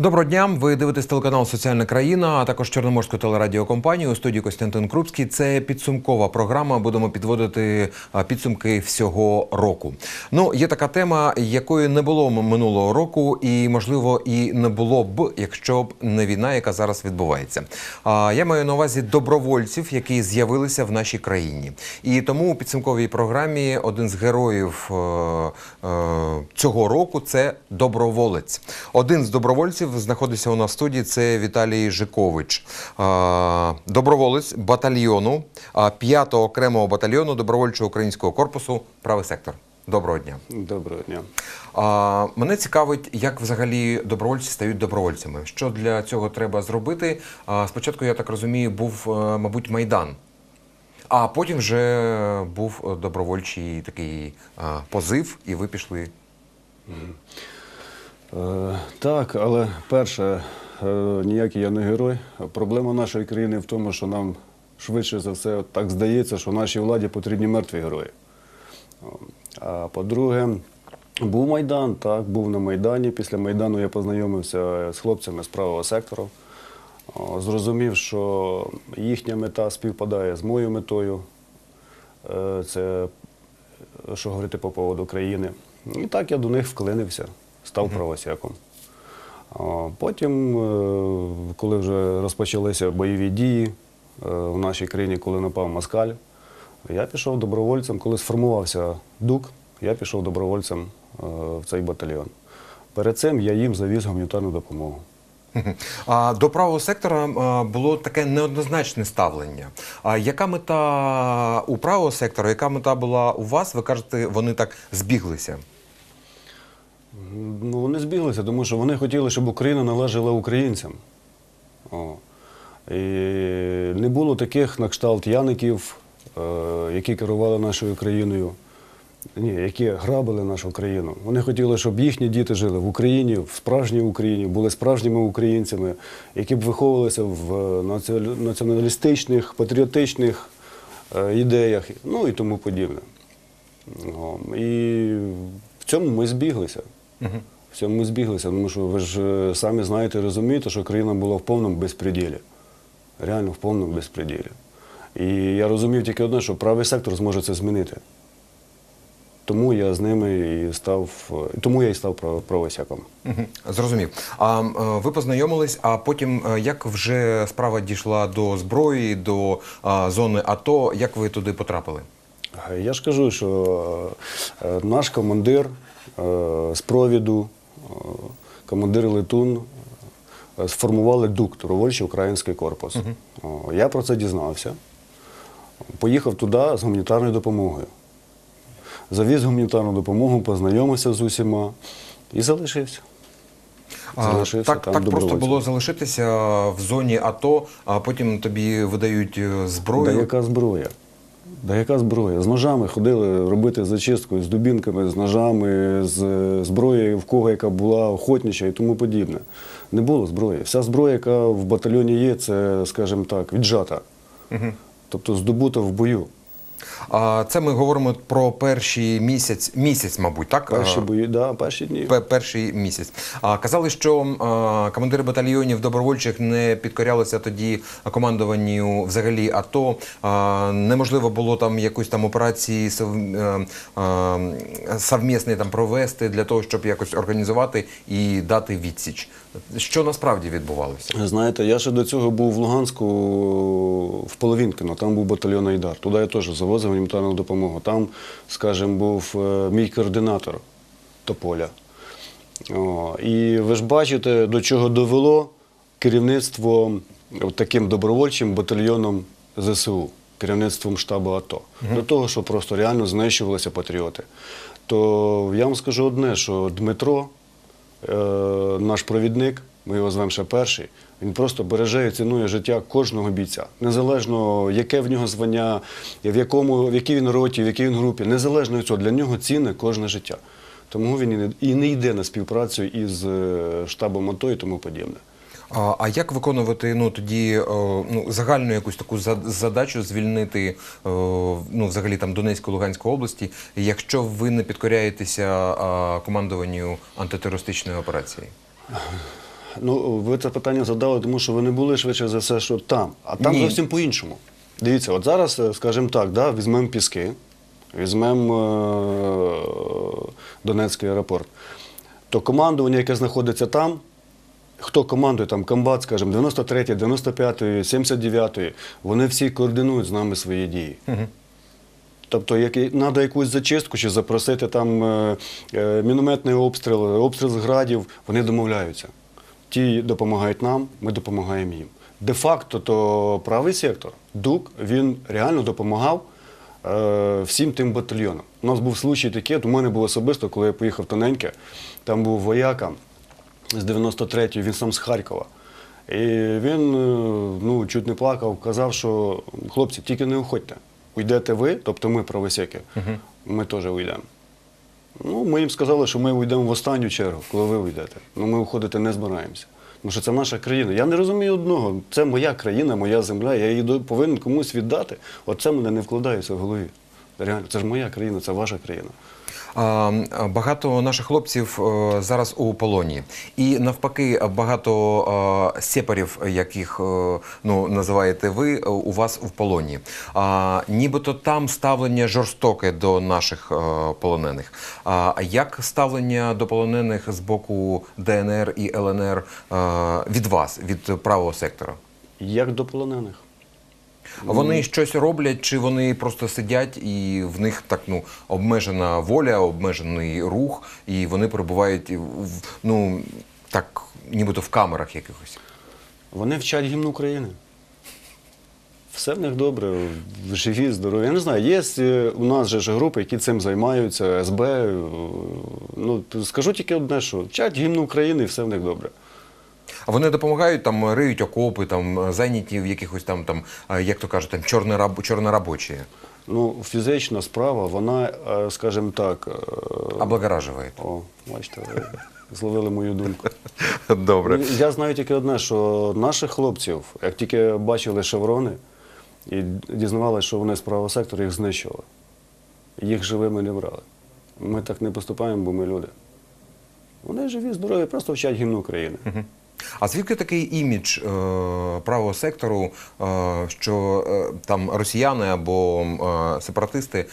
Доброго дня. Ви дивитесь телеканал Соціальна країна, а також Чорноморську телерадіокомпанію у студії Костянтин Крупський. Це підсумкова програма. Будемо підводити підсумки всього року. Ну, є така тема, якої не було минулого року, і можливо і не було б, якщо б не війна, яка зараз відбувається. А я маю на увазі добровольців, які з'явилися в нашій країні. І тому у підсумковій програмі один з героїв е, е, цього року це доброволець. Один з добровольців знаходиться у нас в студії. Це Віталій Жикович, доброволець батальйону е, 5-го окремого батальйону добровольчого українського корпусу Правий сектор. Доброго дня. Доброго дня. А, мене цікавить, як взагалі добровольці стають добровольцями. Що для цього треба зробити? А, спочатку, я так розумію, був, е, мабуть, майдан. А потім вже був добровольчий такий а, позив, і ви пішли. Е, так, але перше, е, ніякий я не герой. Проблема нашої країни в тому, що нам швидше за все так здається, що нашій владі потрібні мертві герої. А по-друге, був Майдан, так, був на Майдані. Після Майдану я познайомився з хлопцями з правого сектору. Зрозумів, що їхня мета співпадає з моєю метою. Е, Це е, що говорити по поводу країни. І так я до них вклинився, став правосяком. Потім, е, коли вже розпочалися бойові дії е, в нашій країні, коли напав москаль, я пішов добровольцем, коли сформувався ДУК, я пішов добровольцем е, в цей батальйон. Перед цим я їм завіз гуманітарну допомогу. А до правого сектора було таке неоднозначне ставлення. А яка мета у правого сектора, яка мета була у вас? Ви кажете, вони так збіглися. Ну, вони збіглися, тому що вони хотіли, щоб Україна належала українцям. О. І не було таких на кшталт Яників, е, які керували нашою країною, ні, які грабили нашу країну. Вони хотіли, щоб їхні діти жили в Україні, в справжній Україні, були справжніми українцями, які б виховувалися в націоналістичних, патріотичних е, ідеях, ну і тому подібне. О, І в цьому ми збіглися. В цьому ми збіглися, тому що ви ж е, самі знаєте, розумієте, що країна була в повному безпреділі. Реально в повному безпреділі. І я розумів тільки одне, що правий сектор зможе це змінити. Тому я з ними і став, е, тому я і став правосяком. Зрозумів. А е, ви познайомились, а потім як вже справа дійшла до зброї, до а, зони АТО, як ви туди потрапили? Я ж кажу, що наш командир з провіду, е, командир Летун, е, сформували ДУК, добровольчий український корпус. О, Я про це дізнався. Поїхав туди з гуманітарною допомогою. Завіз гуманітарну допомогу, познайомився з усіма і залишився. Залишився так там так просто було залишитися в зоні АТО, а потім тобі видають е, Да яка зброя? Да яка зброя? З ножами ходили робити зачистку, з дубінками, з ножами, з зброєю, в кого яка була охотнича і тому подібне. Не було зброї. Вся зброя, яка в батальйоні є, це, скажімо так, віджата. Тобто здобута в бою. Це ми говоримо про перший місяць, місяць, мабуть, так? Перші бої, да, перші дні. Перший місяць. А казали, що командири батальйонів добровольчих не підкорялися тоді командуванню взагалі АТО. А, неможливо було там якусь там операції е, е, совмісні там провести для того, щоб якось організувати і дати відсіч. Що насправді відбувалося? Знаєте, я ще до цього був в Луганську в Половінкино, там був батальйон Айдар. Туди я теж завозив гуманітарну допомогу. Там, скажімо, був е, мій координатор Тополя. О, і ви ж бачите, до чого довело керівництво таким добровольчим батальйоном ЗСУ, керівництвом штабу АТО. До того, що просто реально знищувалися патріоти. То я вам скажу одне, що Дмитро, е, наш провідник, ми його звемо ще перший, він просто береже і цінує життя кожного бійця. Незалежно, яке в нього звання, в, якому, в якій він роті, в якій він групі, незалежно від цього, для нього цінне кожне життя. Тому він і не, і не йде на співпрацю із е, штабом АТО і тому подібне. А, а як виконувати ну тоді е, ну загальну якусь таку задачу звільнити е, ну взагалі там Донецьку Луганську області, якщо ви не підкоряєтеся командуванню антитерористичної операції? Ну, ви це питання задали, тому що вони були швидше за все, що там. А там Ні. зовсім по-іншому. Дивіться, от зараз, е, скажімо так, да, візьмемо піски, візьмемо е- Донецький аеропорт. То командування, яке знаходиться там, хто командує там комбат, скажімо, 93-ї, 95-ї, 79-ї, вони всі координують з нами свої дії. Тобто, як треба якусь зачистку чи запросити там е, е, мінометний обстріл, обстріл з градів, вони домовляються. Ті допомагають нам, ми допомагаємо їм. Де-факто, то правий сектор, ДУК, він реально допомагав е, всім тим батальйонам. У нас був случай такий, от у мене був особисто, коли я поїхав тоненьке, там був вояка з 93-ї, він сам з Харкова. І він е, ну, чуть не плакав, казав, що хлопці, тільки не уходьте. Уйдете ви, тобто ми правосеки, ми теж уйдемо. Ну, ми їм сказали, що ми уйдемо в останню чергу, коли ви уйдете. Ну, ми уходити не збираємося. Тому що це наша країна. Я не розумію одного. Це моя країна, моя земля, я її повинен комусь віддати. Оце мене не вкладається в голові. Реально, це ж моя країна, це ваша країна. Багато наших хлопців е, зараз у полоні, і навпаки, багато е, сепарів, яких е, ну називаєте ви, у вас в полоні. А, нібито там ставлення жорстоке до наших полонених. А як ставлення до полонених з боку ДНР і ЛНР від вас, від правого сектора? Як до полонених. Вони щось роблять, чи вони просто сидять і в них так ну обмежена воля, обмежений рух, і вони перебувають ну так, нібито в камерах якихось. Вони вчать гімн України. Все в них добре, живі, здорові. Я не знаю, є е, у нас же ж групи, які цим займаються, СБ. е, Ну, скажу тільки одне, що вчать гімн України і все в них добре. А вони допомагають там, риють окопи, там зайняті в якихось там, там е, як то кажуть, там чорнораб, чорнорабочі, Ну, фізична справа, вона, е, скажімо так. е, облагоражують. О, бачите, ви зловили мою думку. Добре. Я знаю тільки одне, що наших хлопців, як тільки бачили шеврони і дізнавалися, що вони з правого сектору, їх знищували. Їх живими не брали. Ми так не поступаємо, бо ми люди. Вони живі, здорові, просто вчать гімн України. А звідки такий імідж е, правого сектору, е, що е, там росіяни або сепаратисти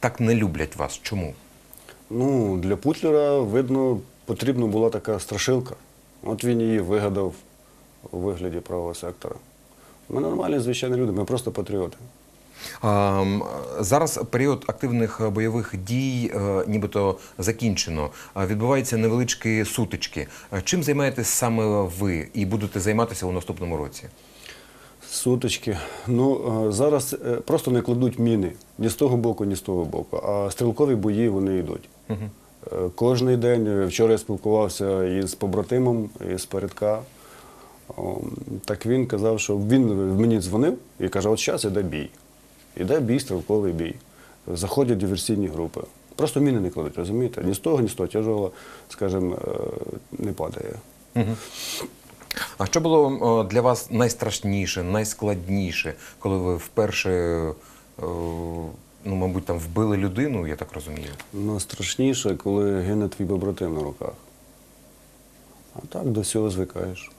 так не люблять вас? Чому? Ну, для Путлера, видно, потрібна була така страшилка. От він її вигадав у вигляді правого сектора. Ми нормальні, звичайні люди, ми просто патріоти. Зараз період активних бойових дій е, нібито закінчено. Відбуваються невеличкі сутички. Чим займаєтесь саме ви і будете займатися у наступному році? Сутички. Ну, е, зараз е, просто не кладуть міни ні з того боку, ні з того боку. А стрілкові бої вони йдуть. Е, Кожний день е, вчора я спілкувався із побратимом, із передка. Так він казав, що він мені дзвонив і каже, от зараз іде бій. Іде бій, стрілковий бій. Заходять диверсійні групи. Просто міни не кладуть, розумієте? Ні з того, ні з того тяжого, скажімо, е, не падає. А що було для вас найстрашніше, найскладніше, коли ви вперше, е, ну, мабуть, там вбили людину, я так розумію? Ну, страшніше, коли гине твій побратим на руках. А так до всього звикаєш.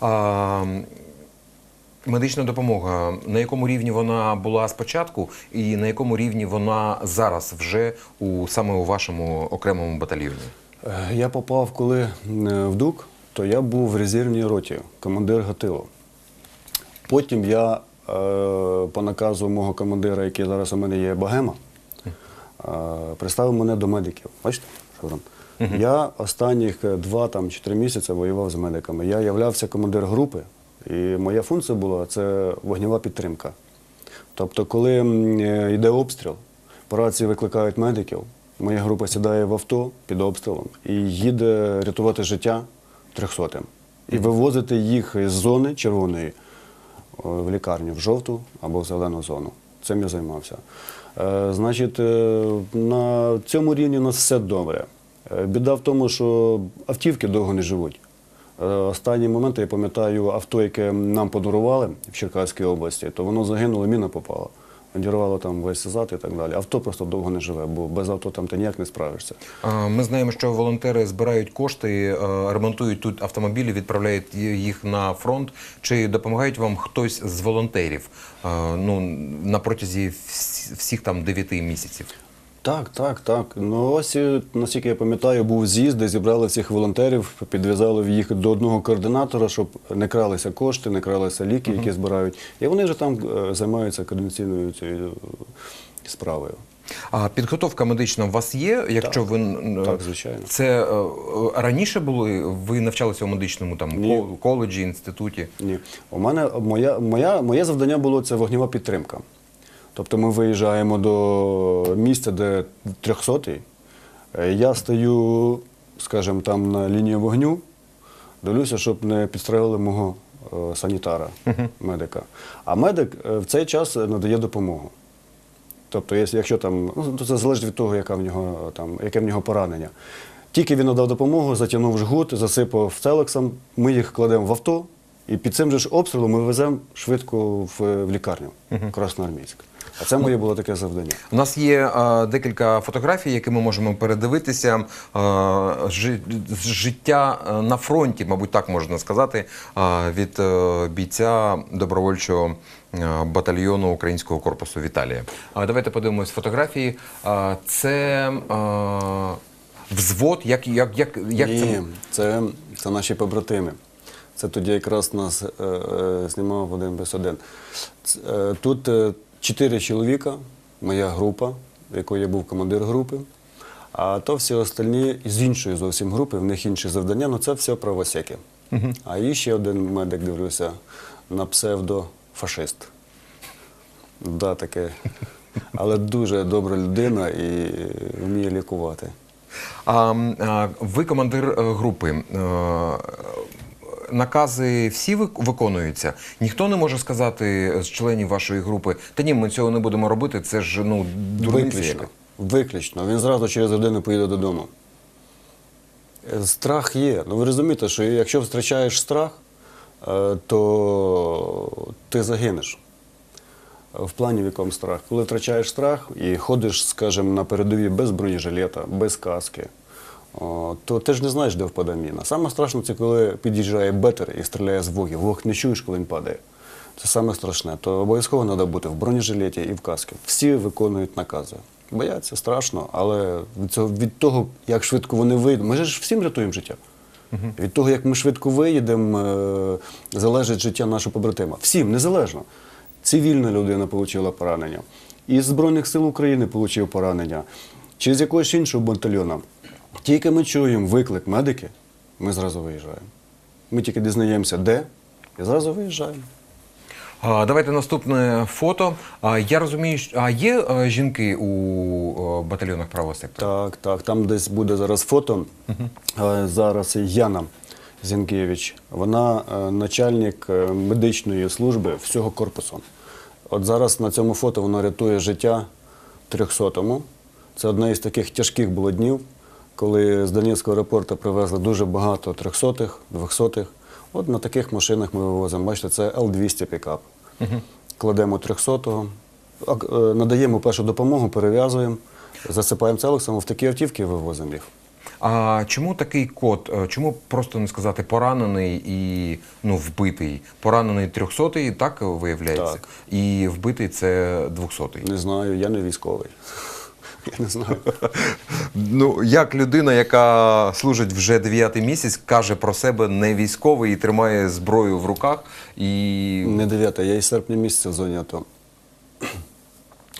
А, медична допомога, на якому рівні вона була спочатку, і на якому рівні вона зараз вже у саме у вашому окремому батальйоні? Е, Я попав, коли е, в ДУК, то я був в резервній роті, командир Гатило. Потім я е, по наказу мого командира, який зараз у мене є Богема, е, приставив мене до медиків. Бачите, що там? Я останніх два там, чи три місяці воював з медиками. Я являвся командир групи, і моя функція була це вогнєва підтримка. Тобто, коли е, йде обстріл, по рації викликають медиків, моя група сідає в авто під обстрілом і їде рятувати життя трьохсотим. І вивозити їх з зони червоної в лікарню в жовту або в зелену зону. Цим я займався. Е, значить, е, на цьому рівні у нас все добре. Біда в тому, що автівки довго не живуть. Е, Останні моменти, я пам'ятаю, авто, яке нам подарували в Черкаській області, то воно загинуло, міна попала. одірвало там весь зад і так далі. Авто просто довго не живе, бо без авто там ти ніяк не справишся. Ми знаємо, що волонтери збирають кошти, е, ремонтують тут автомобілі, відправляють їх на фронт. Чи допомагають вам хтось з волонтерів е, ну, на протязі всіх там 9 місяців? Так, так, так. Ну ось, е, наскільки я пам'ятаю, був з'їзд, де зібрали всіх волонтерів, підв'язали їх до одного координатора, щоб не кралися кошти, не кралися ліки, які збирають. І вони вже там е, займаються координаційною цією справою. А підготовка медична у вас є? Якщо ви Так, звичайно. це е, раніше були? Ви навчалися у медичному там Ні. ко- коледжі, інституті? Ні. У мене моя, моя, моє завдання було це вогнева підтримка. Тобто ми виїжджаємо до місця, де 300-й. Е, Я стою, скажімо, там на лінії вогню, дивлюся, щоб не підстрелили мого е, санітара, медика. А медик е, в цей час надає допомогу. Тобто, якщо- там, ну, то це залежить від того, яка в нього, там, яке в нього поранення. Тільки він надав допомогу, затягнув жгут, засипав целексом, ми їх кладемо в авто, і під цим же ж обстрілом ми веземо швидко в, в лікарню Красноармійськ. А це моє було таке завдання. У нас є е, декілька фотографій, які ми можемо передивитися. Е, жи- з життя е, на фронті, мабуть, так можна сказати, е, від е, бійця добровольчого е, батальйону українського корпусу Віталія. А давайте подивимось фотографії. Е, це е, взвод, як, як, як, як Ні, це? це, це наші побратими. Це тоді якраз нас е, е, знімав один без один. Ц- е, Тут е, чотири чоловіка, моя група, в якої я був командир групи. А то всі остальні з іншої зовсім групи, в них інші завдання, ну це все правосеки. А і ще один медик, дивлюся, на псевдо фашист. Да, таке. Але дуже добра людина і вміє лікувати. А, а, ви командир е, групи. Накази всі виконуються. Ніхто не може сказати з членів вашої групи, та ні, ми цього не будемо робити. Це ж ну дурниця Виключно. Виключно. Він зразу через годину поїде додому. Е, Страх є. Ну ви розумієте, що якщо втрачаєш страх, е, то ти загинеш. В плані в якому страх. Коли втрачаєш страх і ходиш, скажімо, на передовій без бронежилета, без каски, то ти ж не знаєш, де впаде міна. Саме страшно це коли під'їжджає бетер і стріляє з вогів. Вог не чуєш, коли він падає. Це саме страшне. То обов'язково треба бути в бронежилеті і в касці. Всі виконують накази. Бояться, страшно, але від, цього, від того, як швидко вони вийдуть, ми ж всім рятуємо життя. Від того, як ми швидко виїдемо, е, залежить життя нашого побратима. Всім, незалежно. Цивільна людина отримала поранення. Із Збройних сил України отримав поранення. Чи з якогось іншого батальйону. Тільки ми чуємо виклик медики, ми зразу виїжджаємо. Ми тільки дізнаємося, де, і зразу виїжджаємо. Давайте наступне фото. Я розумію, що а є е, жінки у е, батальйонах правого сектору? Так, так. Там десь буде зараз фото. Е, Зараз Яна Зінкевич. Вона е, начальник медичної служби всього корпусу. От зараз на цьому фото вона рятує життя 300-му. Це одне із таких тяжких було днів, коли з Донецького аеропорту привезли дуже багато 300-х, 200-х. От на таких машинах ми вивозимо. Бачите, це Л-200 пікап. Кладемо 300-го, е, надаємо першу допомогу, перев'язуємо, засипаємо целексом, в такі автівки вивозимо їх. А чому такий код? Е, Чому просто не сказати поранений і ну вбитий? Поранений 300-й, так виявляється, Так. і вбитий це 200-й. Не знаю, я не військовий. Я не знаю. Ну, як людина, яка служить вже дев'ятий місяць, каже про себе не військовий і тримає зброю в руках. І Не дев'яте, я і серпня місяця в зоні АТО.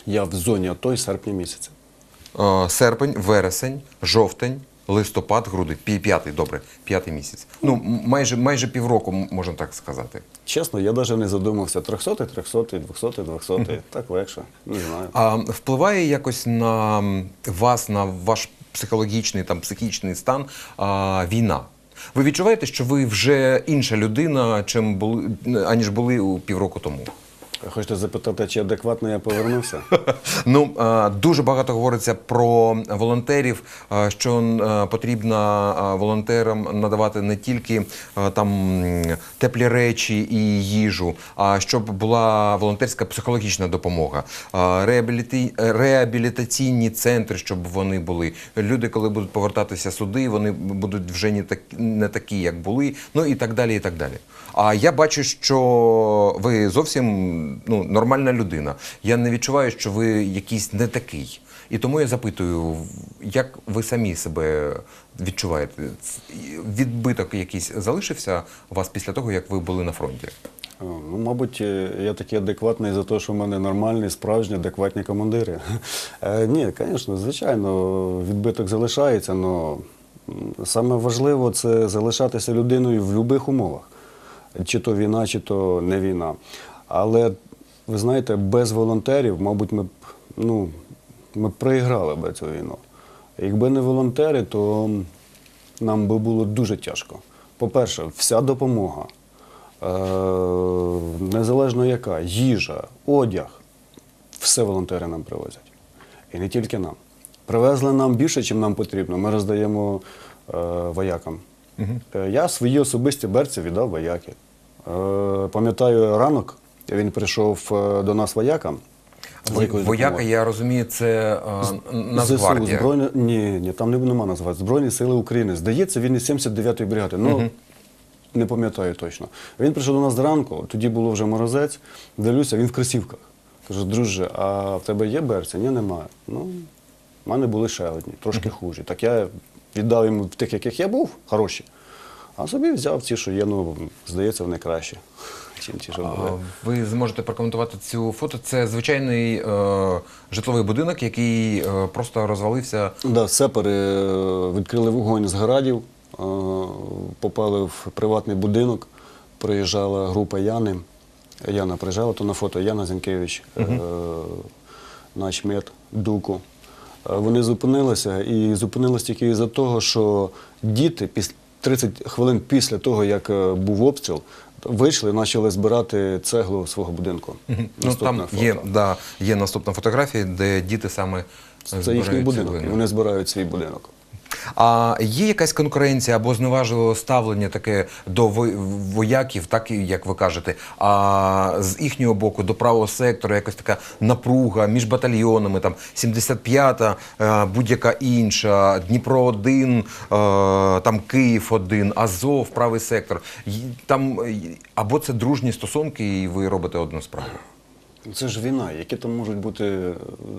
Я в зоні АТО і серпня місяця. е, серпень, вересень, жовтень, листопад, грудень, пі- п'ятий, добре, п'ятий місяць. Ну, м- майже, майже півроку, м- можна так сказати. Чесно, я навіть не задумався. 300, 300, 200, 200. Так легше. Не знаю. А впливає якось на м, вас, на ваш психологічний там психічний стан а, війна? Ви відчуваєте, що ви вже інша людина, чим були аніж були у півроку тому? Хочете запитати, чи адекватно я повернувся? Ну е, дуже багато говориться про волонтерів, е, що е, потрібно волонтерам надавати не тільки там теплі речі і їжу, а щоб була волонтерська психологічна допомога, реабіліті... реабілітаційні центри, щоб вони були. Люди, коли будуть повертатися сюди, вони будуть вже не так не такі, як були. Ну і так далі. І так далі. А я бачу, що ви зовсім ну, нормальна людина. Я не відчуваю, що ви якийсь не такий. І тому я запитую, як ви самі себе відчуваєте? Відбиток якийсь залишився у вас після того, як ви були на фронті? Ну, мабуть, е, я такий адекватний за те, що в мене нормальні, справжні, адекватні командири. Е, ні, звісно, звичайно, відбиток залишається, але саме важливо це залишатися людиною в будь-яких умовах. Чи то війна, чи то не війна. Але ви знаєте, без волонтерів, мабуть, ми б ну, ми б проіграли б цю війну. Якби не волонтери, то нам би було дуже тяжко. По-перше, вся допомога, е, незалежно яка, їжа, одяг, все волонтери нам привозять. І не тільки нам. Привезли нам більше, чим нам потрібно. Ми роздаємо е, воякам. Е, Я свої особисті берці віддав вояки. Е, пам'ятаю ранок, він прийшов е, до нас воякам. Вояка, я розумію, це е, Нацгвардія. Збройні... Ні, ні, там не, нема назвати. Збройні сили України. Здається, він із 79-ї бригади. Ну, не пам'ятаю точно. Він прийшов до нас зранку, тоді було вже морозець. Дивлюся, він в кросівках. Кажу, друже, а в тебе є берці? Ні, немає. Ну, в мене були ще одні, трошки хужі. Так я віддав йому тих, яких я був, хороші. А собі взяв ті, що є, ну, здається, вони кращі, чим ті, що були. Ви зможете прокоментувати цю фото. Це звичайний е, житловий будинок, який е, просто розвалився. Да, сепари е, відкрили вогонь з градів, е, попали в приватний будинок. Приїжджала група Яни. Яна приїжджала, то на фото Яна Зінкевич, е, начмет, Дуку. Е, Вони зупинилися і зупинилися тільки із-за того, що діти піс- 30 хвилин після того, як е, був обстріл, вийшли і почали збирати цеглу свого будинку. Ну там фото. є, да, є наступна фотографія, де діти саме Це збирають їхній будинок, вони збирають свій будинок. А є якась конкуренція або зневажливе ставлення таке до вояків, так як ви кажете, а з їхнього боку до правого сектору якась така напруга між батальйонами, там 75-та, е, будь-яка інша, Дніпро 1 там Київ 1 Азов, правий сектор. Там е, або це дружні стосунки, і ви робите одну справу. Це ж війна. Які там можуть бути е,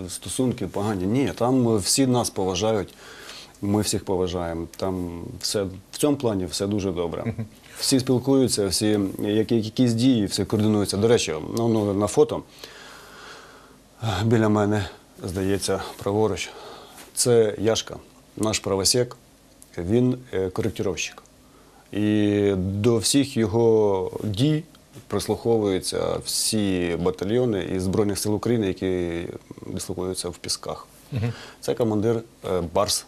стосунки погані? Ні, там е, всі нас поважають, ми всіх поважаємо. Там все в цьому плані все дуже добре. Всі спілкуються, всі які, якісь дії, все координується. До речі, ну, ну, на фото біля мене, здається, праворуч. Це Яшка, наш правосек, він е, коректировщик. І до всіх його дій прислуховуються всі батальйони із Збройних сил України, які дислокуються в Пісках. Це командир е, Барс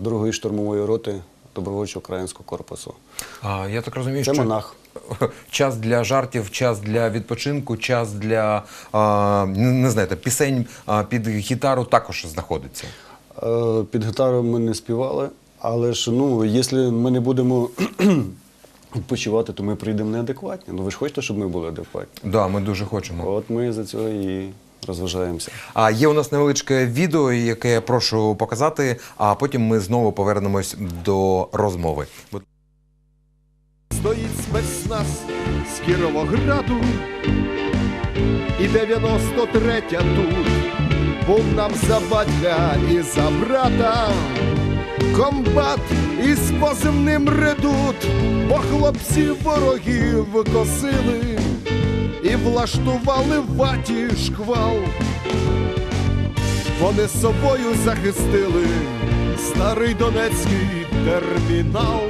другої штурмової роти добровольчого українського корпусу. А, я так розумію, Це що монах. час для жартів, час для відпочинку, час для а, не, знаєте, пісень а, під гітару також знаходиться. Е, Під гітару ми не співали, але ж ну, якщо ми не будемо відпочивати, то ми прийдемо неадекватні. Ну ви ж хочете, щоб ми були адекватні? Да, ми дуже хочемо. От ми за цього і розважаємося. А є у нас невеличке відео, яке я прошу показати, а потім ми знову повернемось до розмови. Стоїть спецназ з Кіровограду, і 93-я тут, був нам за батька і за брата, комбат із позивним редут, бо хлопці ворогів косили і влаштували ваті шквал. Вони собою захистили старий донецький термінал.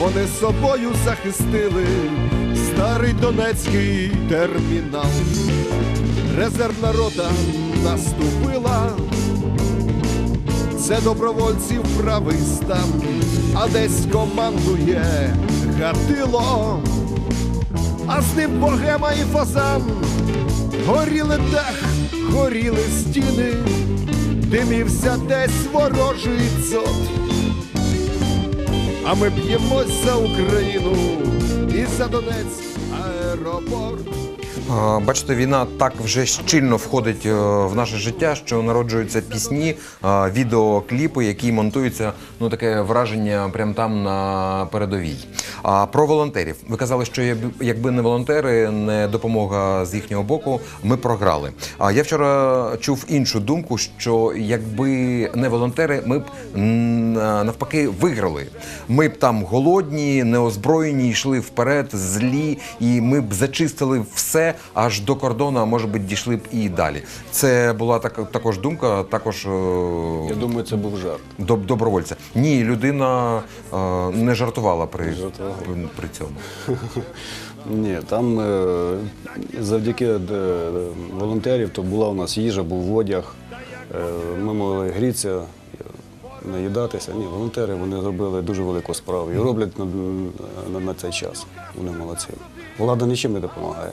Вони собою захистили старий донецький термінал. Резервна рота наступила. Це добровольців правий стан, а десь командує гатило. А з ним богема і фазан. Горіли дах, горіли стіни, димівся десь ворожий дзот. А ми б'ємось за Україну і за Донець аеропорт. Бачите, війна так вже щільно входить е, в наше життя, що народжуються пісні, а, відеокліпи, які монтуються. Ну таке враження прямо там на передовій. А про волонтерів ви казали, що якби- якби не волонтери, не допомога з їхнього боку, ми програли. А я вчора чув іншу думку, що якби не волонтери, ми б навпаки виграли. Ми б там голодні, неозброєні, йшли вперед, злі, і ми б зачистили все аж до кордону, а може би дійшли б і далі. Це була так, також думка, також е, Я думаю, це був жарт. доб- добровольця. Ні, людина е, не жартувала при, жартувала. при цьому. Ні, там е, завдяки е, волонтерів то була у нас їжа, був одяг. Е, Ми могли грітися, наїдатися. Ні, волонтери вони робили дуже велику справу і роблять на, на, на цей час. Вони молодці. Влада нічим не допомагає.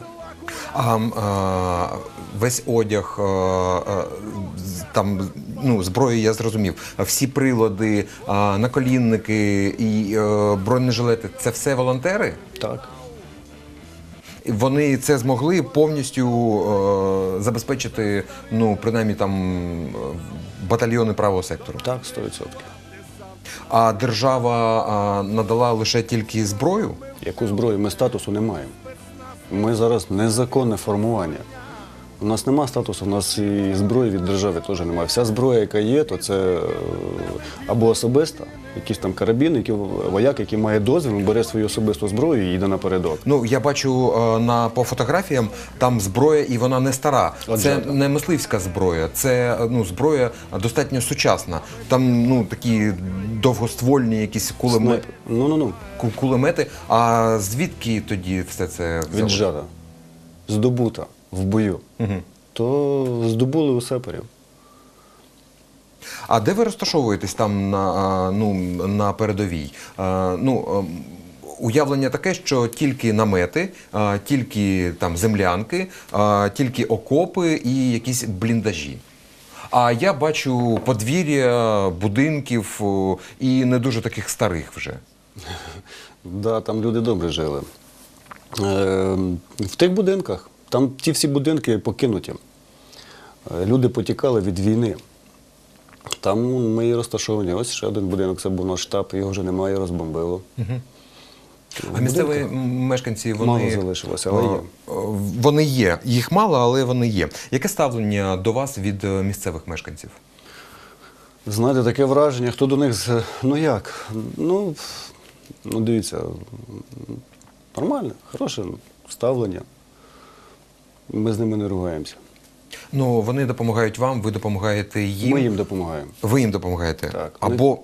А, а весь одяг, а, там ну зброю я зрозумів. Всі прилади, а, наколінники і е, бронежилети це все волонтери. Так. Вони це змогли повністю е, забезпечити, ну принаймні там е, батальйони правого сектору. Так, 100%. А держава а, надала лише тільки зброю. Яку зброю ми статусу не маємо. Ми зараз незаконне формування. У нас нема статусу, у нас і зброї від держави теж немає. Вся зброя, яка є, то це е, або особиста, якийсь там карабін, який, вояк, який має дозвіл, він бере свою особисту зброю і йде напередок. Ну я бачу е, на по фотографіям там зброя, і вона не стара. От це жаба. не мисливська зброя, це е, ну зброя достатньо сучасна. Там ну такі довгоствольні якісь кулемети. Ну ну ну Кулемети. А звідки тоді все це взялося? віджата, здобута в бою. То здобули у сеперів. А де ви розташовуєтесь там на, ну, на передовій? Ну, ем, уявлення таке, що тільки намети, тільки там землянки, тільки окопи і якісь бліндажі. А я бачу подвір'я будинків і не дуже таких старих вже. Да, там люди добре жили. Е, в тих будинках, там ті всі будинки покинуті. Е, Люди потікали від війни. Там ми і розташовані. Ось ще один будинок, це був наш штаб, його вже немає, розбомбило. А місцеві мешканці вони Мало залишилося, але є. Вони є. Їх мало, але вони є. Яке ставлення до вас від е, місцевих мешканців? Знаєте, таке враження, хто до них. з- Ну як? Ну, ну дивіться, нормально, хороше ставлення. Ми з ними не ругаємося. Ну, вони допомагають вам, ви допомагаєте їм. Ми їм допомагаємо. Ви їм допомагаєте. Так. Або,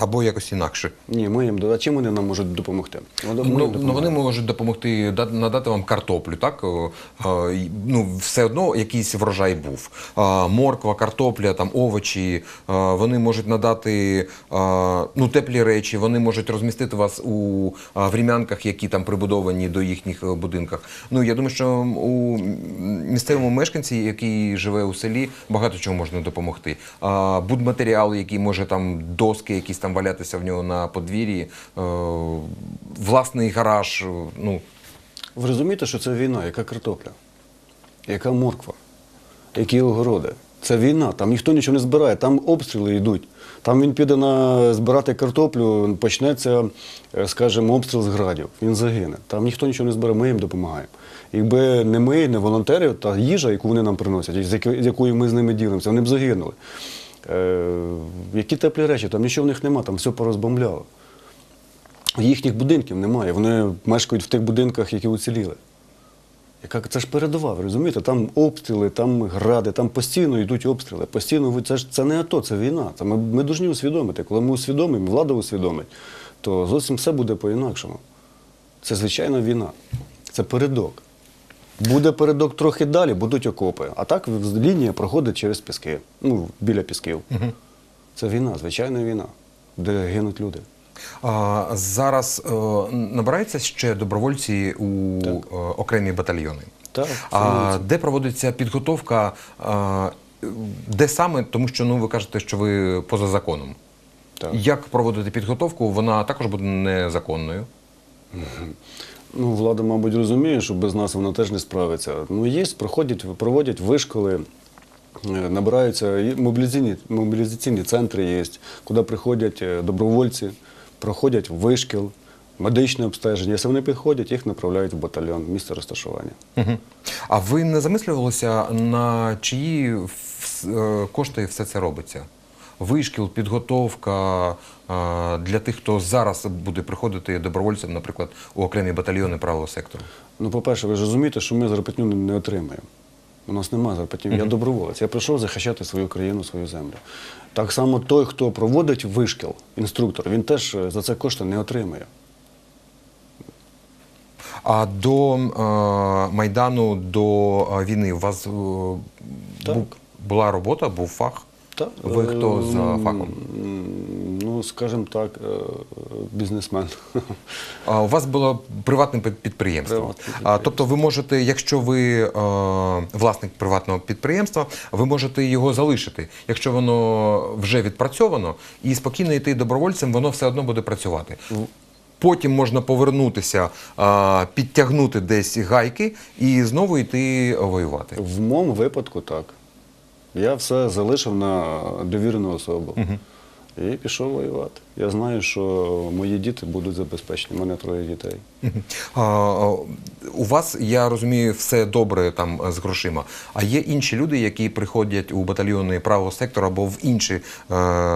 або якось інакше. Ні, ми їм а чим вони нам можуть допомогти? Ми їм Ну, ну, вони можуть допомогти надати вам картоплю, так? А, Ну, все одно якийсь врожай був. А, Морква, картопля, там, овочі. а, Вони можуть надати а, ну, теплі речі, вони можуть розмістити вас у а, врем'янках, які там прибудовані до їхніх е, будинках. Ну, я думаю, що у місцевому мешканці, який живе у селі, багато чого можна допомогти. А, Будматеріал, який може там доски, якісь там валятися в нього на подвір'ї, е, власний гараж. е, Ну, Ви розумієте, що це війна, яка картопля, яка морква, які огороди. Це війна, там ніхто нічого не збирає, там обстріли йдуть. Там він піде на збирати картоплю, почнеться, е, скажімо, обстріл з градів. Він загине. Там ніхто нічого не збирає, ми їм допомагаємо. Якби не ми, не волонтери, та їжа, яку вони нам приносять, з якою ми з ними ділимося, вони б загинули. Е, які теплі речі, там нічого в них нема, там все порозбомбляло. Їхніх будинків немає. Вони мешкають в тих будинках, які уціліли. Яка це ж передова, ви розумієте? Там обстріли, там гради, там постійно йдуть обстріли. Постійно це ж це не АТО, це війна. Це ми, ми повинні усвідомити. Коли ми усвідомимо, влада усвідомить, то зовсім все буде по-інакшому. Це звичайна війна. Це передок. Буде передок трохи далі, будуть окопи. А так лінія проходить через піски, ну, біля пісків. Це війна, звичайна війна, де гинуть люди. А, зараз е, набираються ще добровольці у е, окремі батальйони. Так, А, де проводиться підготовка? А, де саме? Тому що ну ви кажете, що ви поза законом. Так. Як проводити підготовку? Вона також буде незаконною. Ну, влада, мабуть, розуміє, що без нас вона теж не справиться. Ну, є, проходять, проводять вишколи, е, набираються мобілізаційні, мобілізаційні центри є, куди приходять е, добровольці, проходять вишкіл, медичне обстеження. Якщо вони підходять, їх направляють в батальйон, місце розташування. Угу. А ви не замислювалися, на чиї е, кошти все це робиться? Вишкіл, підготовка е, для тих, хто зараз буде приходити добровольцем, наприклад, у окремі батальйони правого сектору. Ну, по-перше, ви ж розумієте, що ми зарплатню не- отримаємо. У нас немає зарплатні. Я доброволець. Я прийшов захищати свою країну, свою землю. Так само той, хто проводить вишкіл, інструктор, він теж е, за це кошти не отримує. А до е, Майдану, до е, війни у вас е, бу- була робота, був фах? Так. Ви хто за Ем, фахом? Ну, скажімо так, е, бізнесмен. А у вас було приватне підприємство. Приватне А, підприємство. тобто ви можете, якщо ви е, власник приватного підприємства, ви можете його залишити. Якщо воно вже відпрацьовано і спокійно йти добровольцем, воно все одно буде працювати. Потім можна повернутися, підтягнути десь гайки і знову йти воювати. В моєму випадку так. Я все залишив на довірену особу. І пішов воювати. Я знаю, що мої діти будуть забезпечені. У мене троє дітей. А, у вас, я розумію, все добре там з грошима. А є інші люди, які приходять у батальйони правого сектору або в інші е,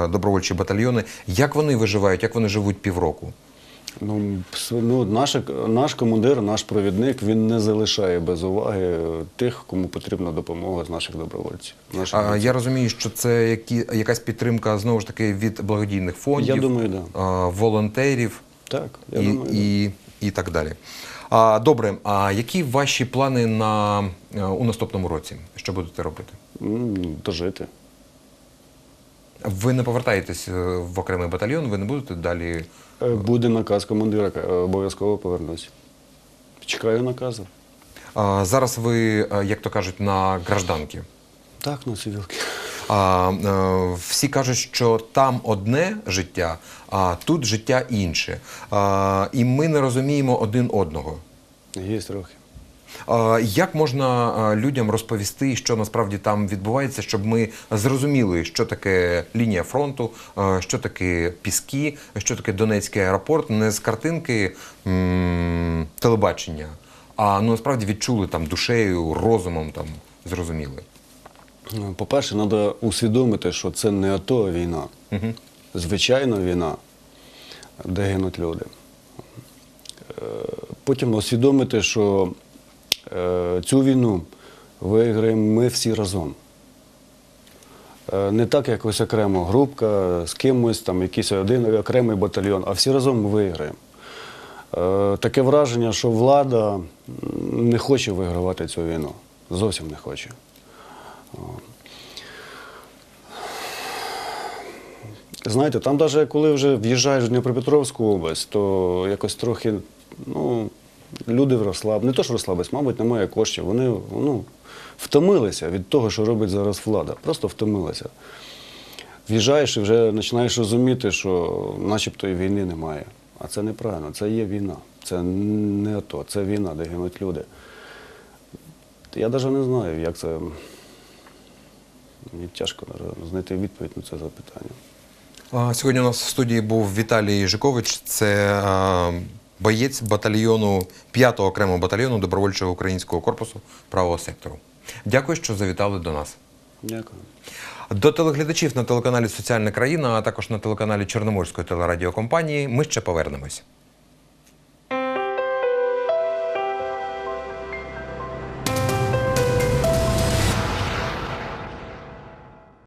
добровольчі батальйони. Як вони виживають, як вони живуть півроку? Ну, ну наш, наш командир, наш провідник, він не залишає без уваги тих, кому потрібна допомога з наших добровольців. Наших А, я розумію, що це які, якась підтримка знову ж таки від благодійних фондів, Я думаю, да. а, волонтерів Так, я і, думаю, да. і, і так далі. А, добре, а які ваші плани на, е, у наступному році? Що будете робити? Дожити. Ви не повертаєтесь е, в окремий батальйон, ви не будете далі. Е, Буде наказ командира, е, обов'язково повернусь. Чекаю наказу. А, зараз ви, як то кажуть, на гражданки. Так, на цивілки. А, всі кажуть, що там одне життя, а тут життя інше. А, і ми не розуміємо один одного. Є трохи. Як можна людям розповісти, що насправді там відбувається, щоб ми зрозуміли, що таке лінія фронту, що таке піски, що таке Донецький аеропорт, не з картинки м, телебачення, а ну насправді відчули там душею, розумом там зрозуміли. Ну, По-перше, треба усвідомити, що це не АТО, війна. Звичайна війна, де гинуть люди. Е, Потім усвідомити, що цю війну виграємо ми всі разом. Е, Не так, як ось окремо групка з кимось, там якийсь один окремий батальйон, а всі разом ми виграємо. Е, Таке враження, що влада не хоче вигравати цю війну. Зовсім не хоче. Знаєте, там навіть коли вже в'їжджаєш в Дніпропетровську область, то якось трохи ну, люди розслаб... не то, що розслабились, мабуть, немає коштів. Вони ну, втомилися від того, що робить зараз влада. Просто втомилися. В'їжджаєш і вже починаєш розуміти, що начебто і війни немає. А це неправильно, це є війна. Це не АТО, це війна, де гинуть люди. Я навіть не знаю, як це. Мені тяжко знайти відповідь на це запитання. Сьогодні у нас в студії був Віталій Жикович, це боєць батальйону 5-го окремого батальйону добровольчого українського корпусу правого сектору. Дякую, що завітали до нас. Дякую. До телеглядачів на телеканалі Соціальна країна, а також на телеканалі Чорноморської телерадіокомпанії. Ми ще повернемось.